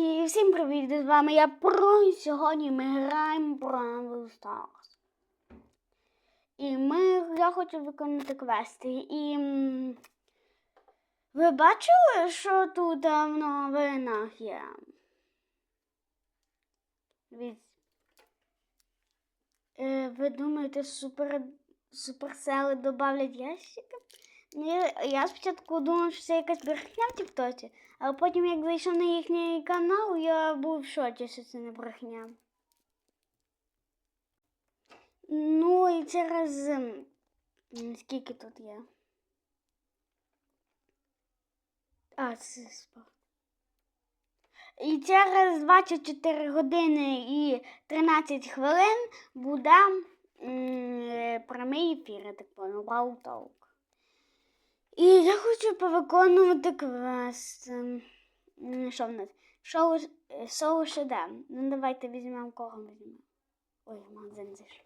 І всім привіт! З вами я Про. І сьогодні ми граємо Brawl Stars. І ми, я хочу виконати квести. І ви бачили, що тут в новинах є? Дивіться. Е, ви думаєте, супер, суперсели додавлять ящики? Ну, я, спочатку думав, що це якась брехня в Тіктоці, але потім, як зайшов на їхній канал, я був в шоці, що це не брехня. Ну і через ем, скільки тут є? А, це спа. І через 24 години і 13 хвилин буде е, прямий ефір, я так понял, Talk. І я хочу повиконувати квест. Ем, Що в нас? Шоу, е, шоу ШД. Ну давайте візьмемо кого візьмемо. Ой, магазин зайшов.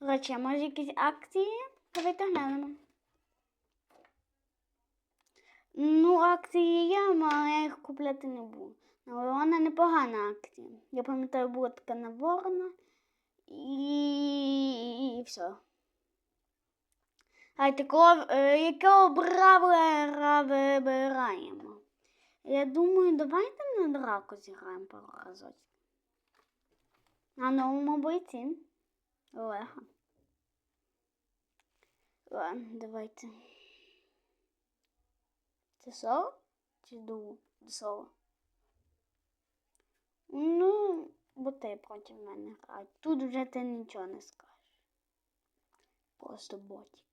Коротше, а може якісь акції? Давайте глянемо. Ну, акції є, але я їх купляти не буду. Але вона непогана акція. Я пам'ятаю, була така наворона. І, і все. А такого, е, якого бравлера вибираємо? Я думаю, давайте на драку зіграємо пару разочків. На новому бойці. Олега. Ладно, давайте. Це соло? Чи ду соло? Ну, бо ти проти мене грають. Тут вже ти нічого не скажеш. Просто ботик.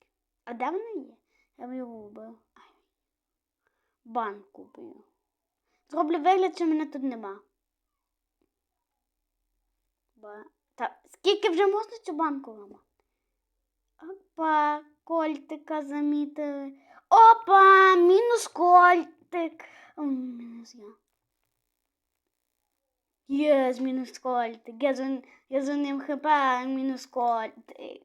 А де вона є? Я б його вбив. Ай. Банк купив. Зроблю вигляд, що мене тут нема. Ба... Та скільки вже можна цю банку ламати? Опа, кольтика замітили. Опа, мінус кольтик. О, мінус я. Єс, мінус кольтик. Я за, я за ним хп, мінус кольтик.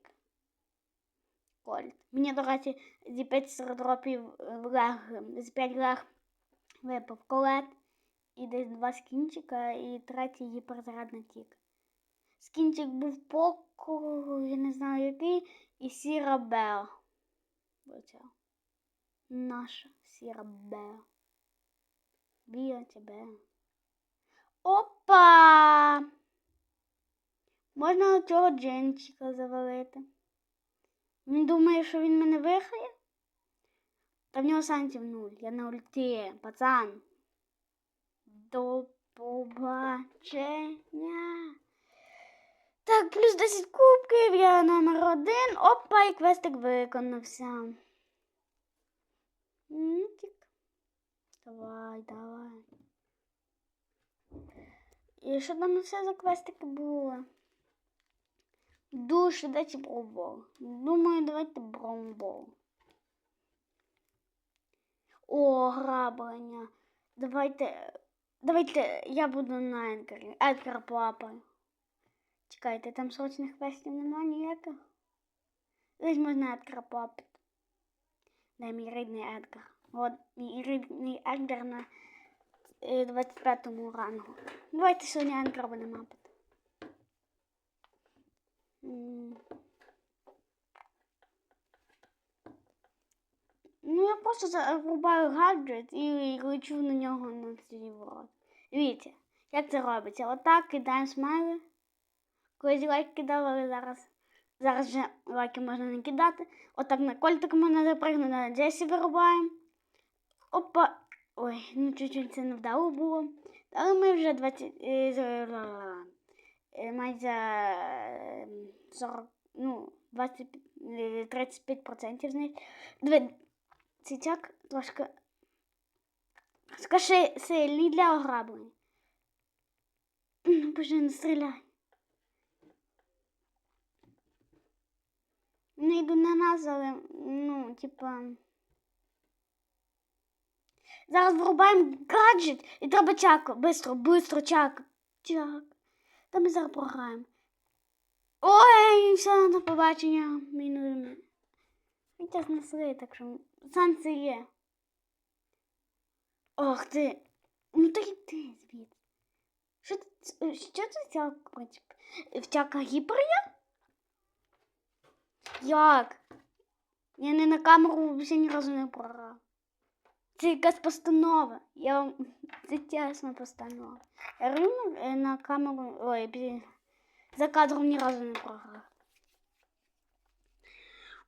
Кольт. Мені, до речі, зі 5 дропів лег, з 5 лег випав колет. І десь два скінчика, і третій гіперзарядний тік. Скінчик був поко, я не знаю який, і сіра Беа. Оця. Наша сіра Беа. Біа тебе. Опа! Можна цього дженчика завалити. Він думає, що він мене виграє? Та в нього шансів нуль. Я на ульті, пацан. До побачення. Так, плюс 10 кубків, я номер один. Опа, і квестик виконався. Нітік. Давай, давай. І що там все за квестики було? Душ, дайте бромбол. Думаю, давайте бромбол. О, граблення. Давайте. Давайте я буду на Едгарі. Едгар плапає. Чекайте, там срочних квестів нема ніяких. Десь можна Едгара плапати. Де мій рідний Едгар. От мій рідний Едгар на 25-му рангу. Давайте сьогодні Едгар будемо мапати. Ну, я просто врубаю гаджет і лечу на нього на свій ворот. Дивіться, як це робиться? Отак кидаємо смайли. Колись лайк кидав, але зараз, зараз вже лайки можна не кидати. Отак на кольтик можна запригнути, на Джесі вирубаємо. Опа. Ой, ну чуть-чуть це не вдало було. Але ми вже 20. Е, е, майже е, 40, ну, 20, е, 35% з них. Диви, цицяк трошки скажи сильний для ограблення. Боже, не стріляй. Не йду на нас, але, ну, типа. Зараз врубаємо гаджет і треба чак. Бистро, бистро, чак. Чак. Та ми зараз програємо. Ой, все, до побачення. Мінус. Хоча знесли, так що шанси є. Ох ти. Ну то йди звідси. ц- що це ця принцип? Втяка гіпер є? Як? Я не на камеру взагалі ні разу не програв. Це якась постанова. Я вам- це постанова. Я е, на камеру. Ой, блін. За кадром ні разу не програв.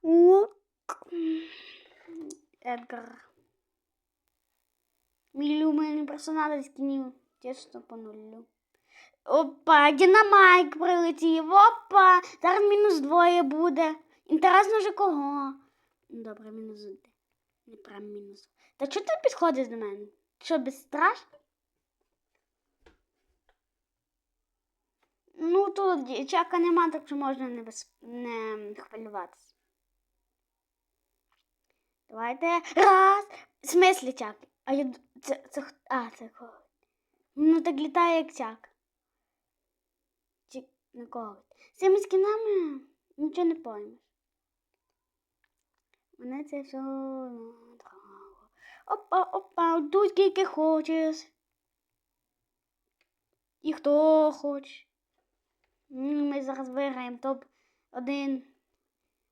Ок. Едгар. Мій улюблений персонаж з кінів. Чесно по нулю. Опа, динамайк прилетів. Опа! Зараз мінус двоє буде. Інтересно же кого? Добре, мінус. Не прям мінус. Та чого ти підходиш до мене? Що, безстрашний? Ну, тут чака нема, так що можна не, без... не хвилюватися. Давайте. Раз. В смислі чак? А я. Це, це... А, це кого? Ну так літає як чак. Чи на кого? З цими скінами нічого не поймеш. Мене це все. Опа, опа, тут скільки хочеш. І хто хоче. Ми зараз виграємо топ-1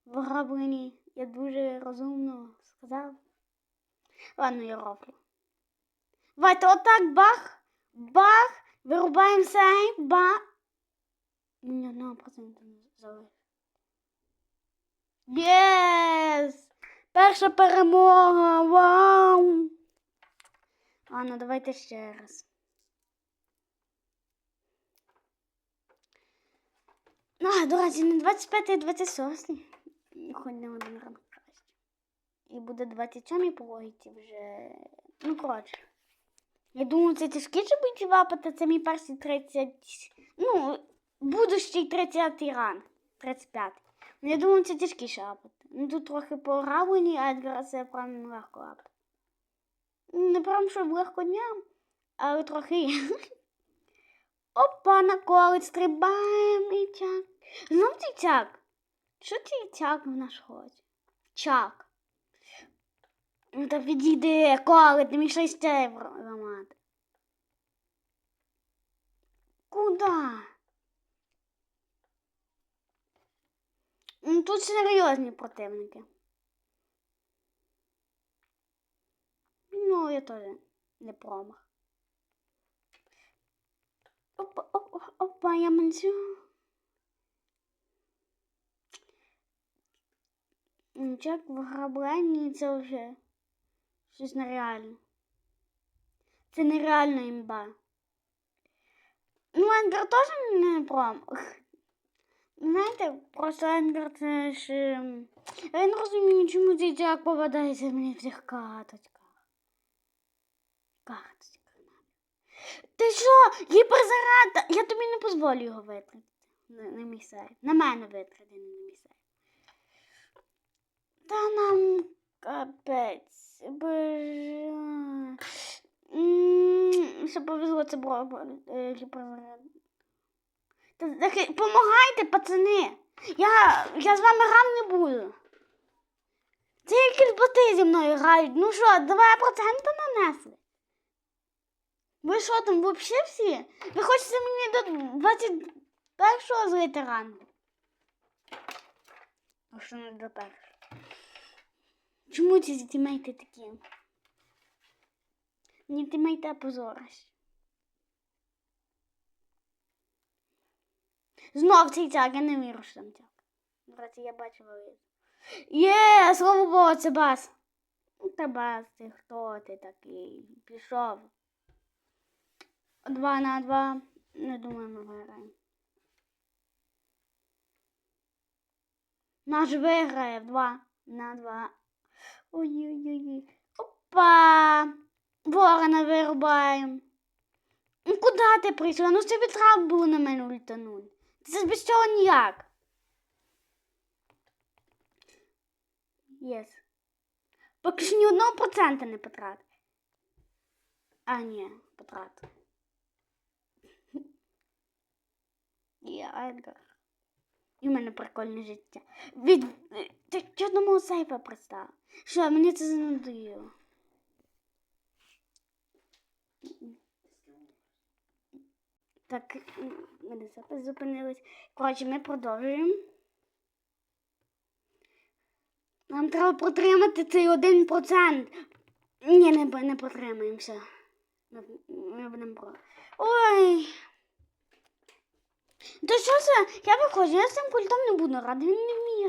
в ограбленні. Я дуже розумно сказав. Ладно, я роблю. Давайте отак бах, бах, вирубаємо сейф, бах. Мені одного проценту не залишилось. Єс! Перша перемога! Вау! Ладно, давайте ще раз. А, до речі, не 25 а 26. Хоч не один ранг краще. І буде 27 по логіці вже. Ну, коротше. Я думаю, це тяжкіше буде вапати, це мій перший 30. Ну, будущий 30 ранг. 35. Ну, я думаю, це тяжкіше апати. Ну тут трохи пограблені, а Едгара це прям легко апати. Не прям щоб легко дням, але трохи. Опа, на колець стрибаємо і чак. Знов цей чак. Що цей чак в наш хоче? Чак. Ну та відійди, коли ти мій шестей ламати. Куда? Ну тут серйозні противники. Ну, я теж не промах. Опа, опа, опа, я манцю. Чек в грабленні це вже щось нереальне. Це нереальна імба. Ну, Енгер теж не промах. Знаєте, просто Енгер це ж. ем, Я не розумію, чому цей попадається мені в цих карточках. Карточка. Ти що? Гіперзаряд! Я тобі не дозволю його витратити. На, на мій сайт. На мене витрати, не на мій сайт. Та нам капець. Боже. Що повезло це було е, захи- Помагайте, пацани. Я, я з вами грав не буду. Це якісь боти зі мною грають. Ну що, 2% нанесли? Ви що там взагалі всі? Ви хочете мені до 21-го злити рангу? А що не до першого? Чому ці тімейти такі? Мені тімейти позориш. Знов цей тяг, я не вірю, що там тяг. Браті, я бачила відео. Є, слово Богу, це бас. Ну, Та бас, ти хто ти такий? Пішов. Два на два. Не думаю, ми виграємо. Наш виграє в два на два. Ой-ой-ой. Опа! Ворона вирубаємо. Ну куди ти прийшла? Ну це вітрак було на мене ультануть. Це без цього ніяк. Єс. Поки що ні одного процента не потратив. А, ні, потратив. Я Едгар. І в мене прикольне життя. Від... Мого сейфа пристав? Що, мені це занадоїло. Так, мене запис зупинились. Коротше, ми продовжуємо. Нам треба протримати цей один процент. Ні, не, не протримаємося. Ми, будемо про. Ой. Та що це? Я виходжу, я з цим пультом не буду грати, він не вміє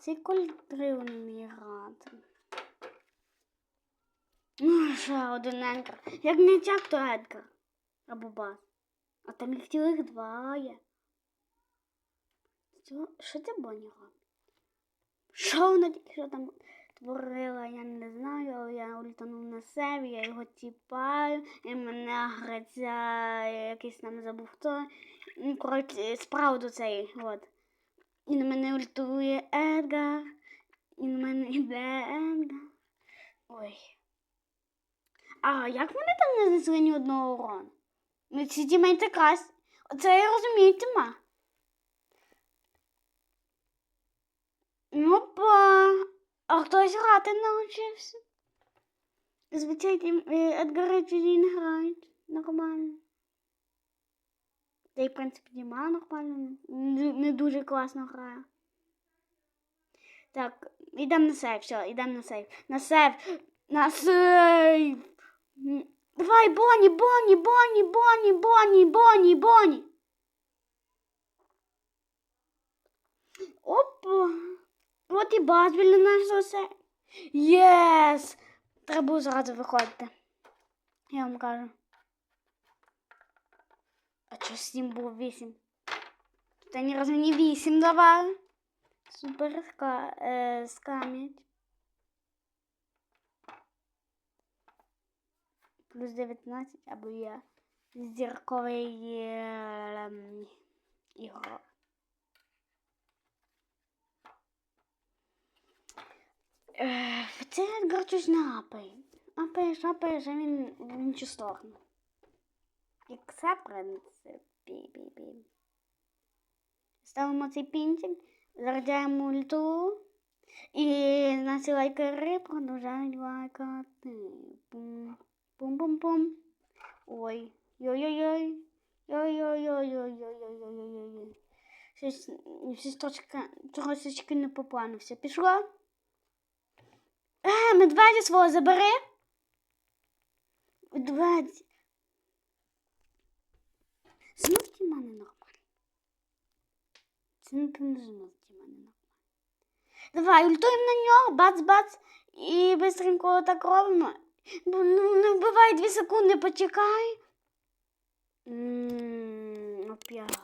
грати. Цей кольтрив не грати. Ну, ще один Едгар. Як не чак, то Едгар. Або бас. А там їх цілих два є. Що, це Бонні? Що вона тільки що там творила, я не знаю, я ультанув на себе, я його тіпаю, і мене граця якийсь там забув хто. Ну, коротше, справду цей, от. І на мене ультує Едгар, і на мене йде Едгар. Ой. А як вони там не знесли ні одного урону? Ну, ці тімейти крас. Оце я розумію, тіма. Ну, па. А хтось грати навчився. Звичайно, Едгари чужі не грають нормально. Та й, в принципі, Діма нормально, не, дуже класно грає. Так, йдемо на сейф, все, йдемо на сейф. На сейф! На сейф! Давай, Бонні, Бонні, Бонні, Бонні, Бонні, Бонні, Бонні. Опа. От і бас біля нашого се. Єс! Треба зразу виходити. Я вам кажу. А чого сім було вісім? Тут ні разу не вісім давали. Супер ска, е, скам'ять. Плюс 19, або я зірковий е, ем, ігрок. Е, Це Едгар щось не апає. Апаєш, апаєш, а він в іншу сторону. Як це в принципі. Бі-бі-бі. Ставимо цей пінчик, заряджаємо ульту. І наші лайкери продовжують лайкати. Пум. Пум-пум-пум. Ой. Йой-йой-йой. Йой-йой-йой-йой-йой-йой-йой-йой. Щось, щось трошки, трошечки не по плану все пішло. Е, медведя свого забери. Медведь. Знов ті мене нормально. Це не знов ті мене нормально. Давай, ультуємо на нього, бац-бац. І быстренько так робимо. Ну, не вбивай дві секунди, почекай. Ммм, опять.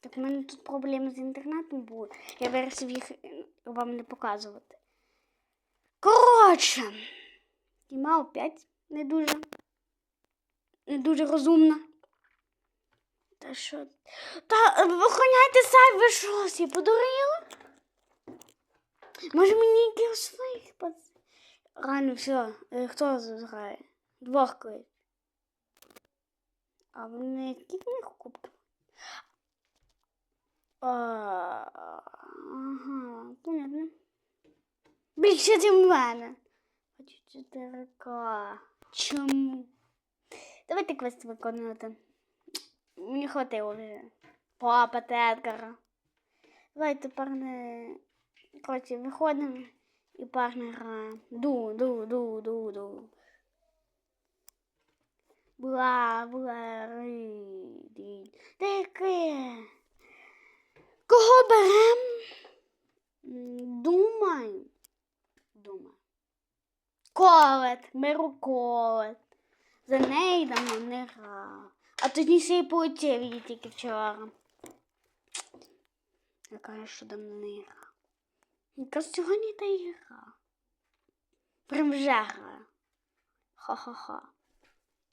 Так в мене тут проблеми з інтернетом були. Я вирішив їх е, вам не показувати. Коротше, Діма опять не дуже. Не дуже розумна. Та що? Та охороняйте сайт, ви що, всі подурили? Може мені якихось своїх пац... Реально, все, е, хто зграє? Двох клич. А вони скільки в них кубків? Ага, понятно. Більше, ніж в мене. Хочу 4К. Чому? Давайте квест виконувати. Мені хватило вже. Папа Едгара. Давай тепер не. Коротше, виходимо і парне граємо. Ду, ду, ду, ду, ду. Бла, бла, ри, ді. Таке. Кого берем? Думаю. Думаю. Колет. Беру колет. За неї давно не грав. А точніше і полетів її тільки вчора. Я кажу, що давно не грав. Якраз сьогодні та й гра. Прям вже гра. Ха-ха-ха.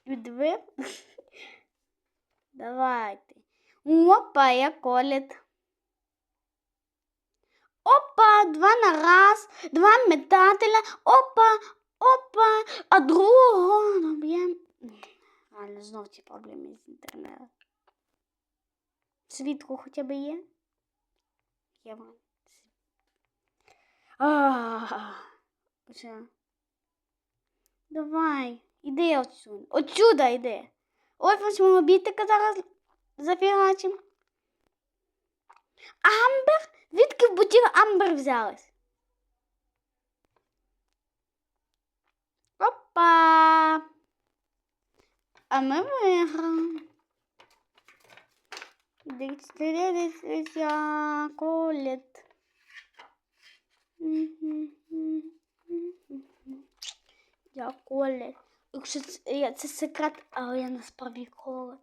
Відвив? Давайте. Опа, я колет. Опа, два на раз, два метателя, опа, опа, а другого наб'ємо. Реально, знов ці проблеми з інтернетом. Світло хоча б є? схема. А, Все. Давай, іди отсюди. Отсюда йди. Ось восьмого бітика зараз зафігачим. Амбер? Відки в бутів Амбер взялась? Опа! А ми виграли. Дивіться, колет. Я колет. Якщо це, це секрет, але я насправді колет.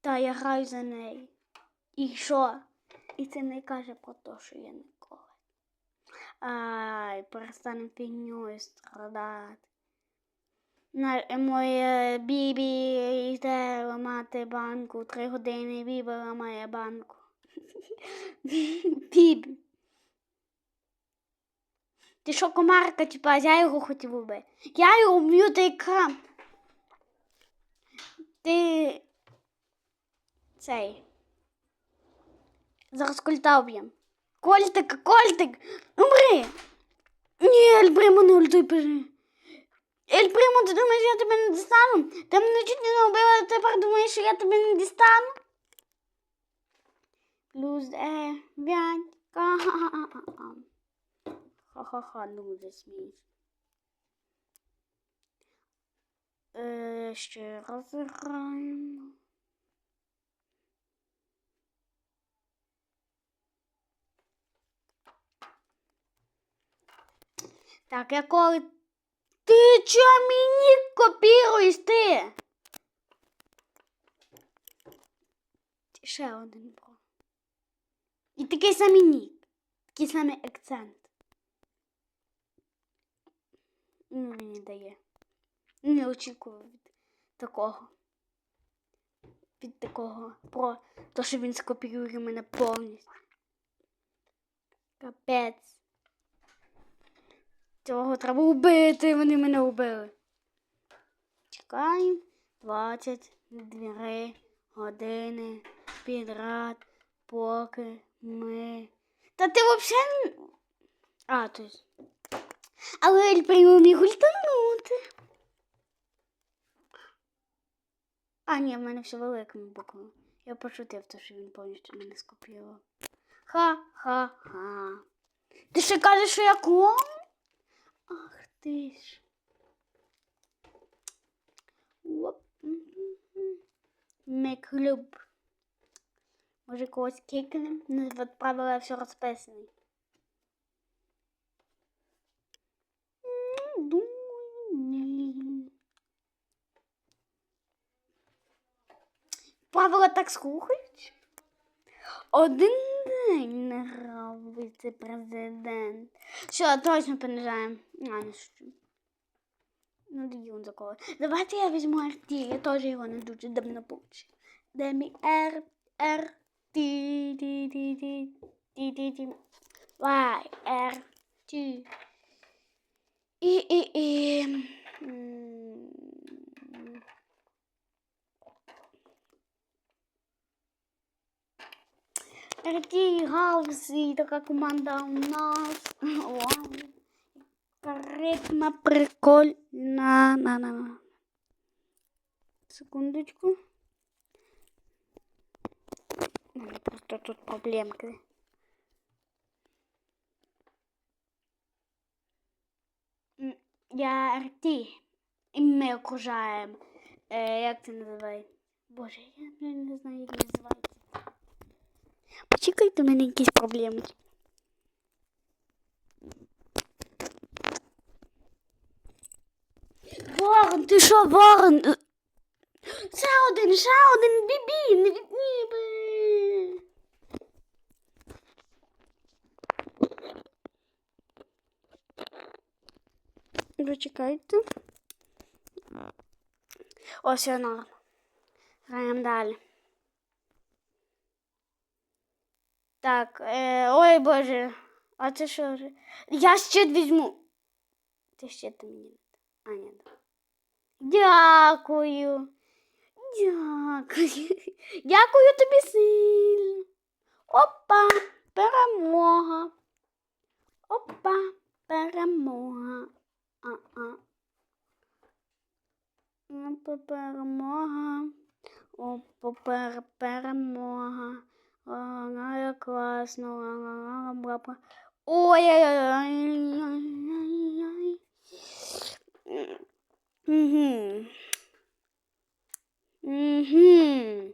Та я граю за неї. І що? І це не каже про те, що я не колет. Ай, перестанемо фігньою страдати. Моє бібі йде ламати банку. Три години бібі ламає банку. Бібі. Ти що, комарка, типа, я його хотів убити. Я його вб'ю та екран. Ти цей. Зараз кольта вб'єм. Кольтик, кольтик! Умри! Ні, Ельбримо, не ультуй, бери. Ельбримо, ти думаєш, я тебе не дістану? Ти мене чуть не убила, а тепер думаєш, що я тебе не дістану? Плюс е, вянька. Ха-ха-ха, ну засмієш. Е, ще раз граємо. Так, я коли... Ти чо мені копіруєш ти? Ще один бро. І такий самий нік. Такий самий акцент. Ну, мені дає. Не очікую від такого. Від такого про те, що він скопіює мене повністю. Капець. Цього треба вбити, вони мене вбили. Чекаємо 22 години підряд, поки ми. Та ти взагалі. А, то есть. Але Ель приймав міг ультанути. А, ні, в мене все великими буквами. Я пошутив, то, що він повністю мене скопіював. Ха-ха-ха. Ти ще кажеш, що я клоун? Ах ти ж. Оп. Ми клуб. Може когось кикнем? Ну, от правила все ні. Правила так слухають? Один день не грав віце-президент. Все, точно понижаємо. А, не шучу. Ну, тоді він за кого. Давайте я візьму RT, я теж його не дуже давно получив. Де мій R, R, T, T, T, T, T, T, T, Y, R, T. І, і, і. М, RT Галсі, така команда у нас. Вау. Ритма прикольна. На, на, на. Секундочку. Просто тут проблемки. Я РТ. І ми окружаємо. Е, як це називається? Боже, я не знаю, як називається. Почекайте, у мене якісь проблеми. Ворон, ти що, ворон? Ще один, ще один бібі, не від ніби. Зачекайте. Ось норм. Граємо далі. Так, е, ой боже, а це що? Я щит візьму. Ти щит мені. А, ні. Дякую. Дякую. Дякую тобі сильно. Опа, перемога. Опа, перемога. А-а. Опа, перемога. Опа, перемога. Класно. Ой-ой-ой. Угу. Угу.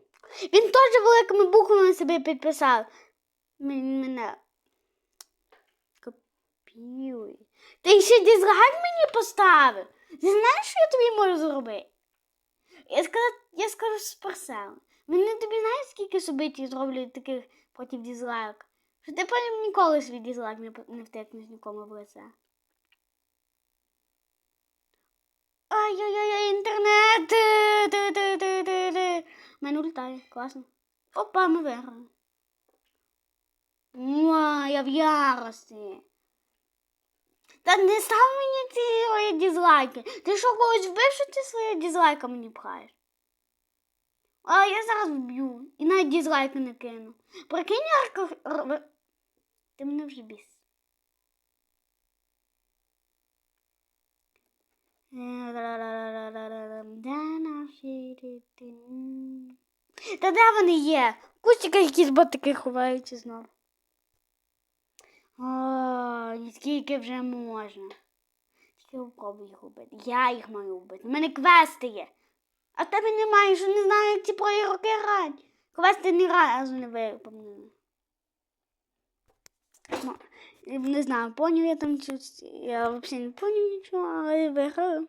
Він теж великими буквами собі підписав. Мене копіює. Ти ще дизлайк мені поставив. Ти знаєш, що я тобі можу зробити? Я скажу, я скажу спарсел. Вони тобі знаєш, скільки собиті зроблять таких проти дизлайк? Що ти потім ніколи свій дизлайк не, не втекнеш нікому в лице. Ай-яй-яй, інтернет. Мене улітає, класно. Опа, ми виграли. Муа, я в ярості. Та не став мені ці свої дизлайки. Ти що когось вбив, що ти свої дизлайки мені пхаєш? А я зараз вб'ю. І навіть дизлайки не кину. Прикинь, Ярко. р- Ти мене вже біс. Дитини? Та де вони є? В кустиках якісь ботики ховаються знову. О, скільки вже можна. Тільки попробуй їх убити. Я їх маю вбити. У мене квести є. А в тебе немає, що не знаю, як ці проігроки грають. Квести ні разу не виповнили. Ну, Не знаю, поняв я там чи я взагалі не поняв нічого, але виграю.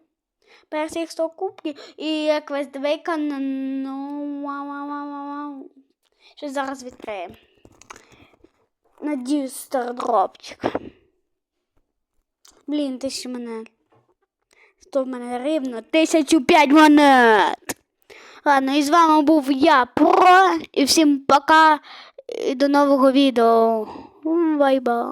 Перших 100 кубків і квест виконано. Що зараз відкриємо. Надіюсь, стардропчик. Блін, ти ще мене. Сто в мене рівно. Тисячу п'ять монет. Ладно, і з вами був я, Про. І всім пока. І до нового відео. Бай-бай.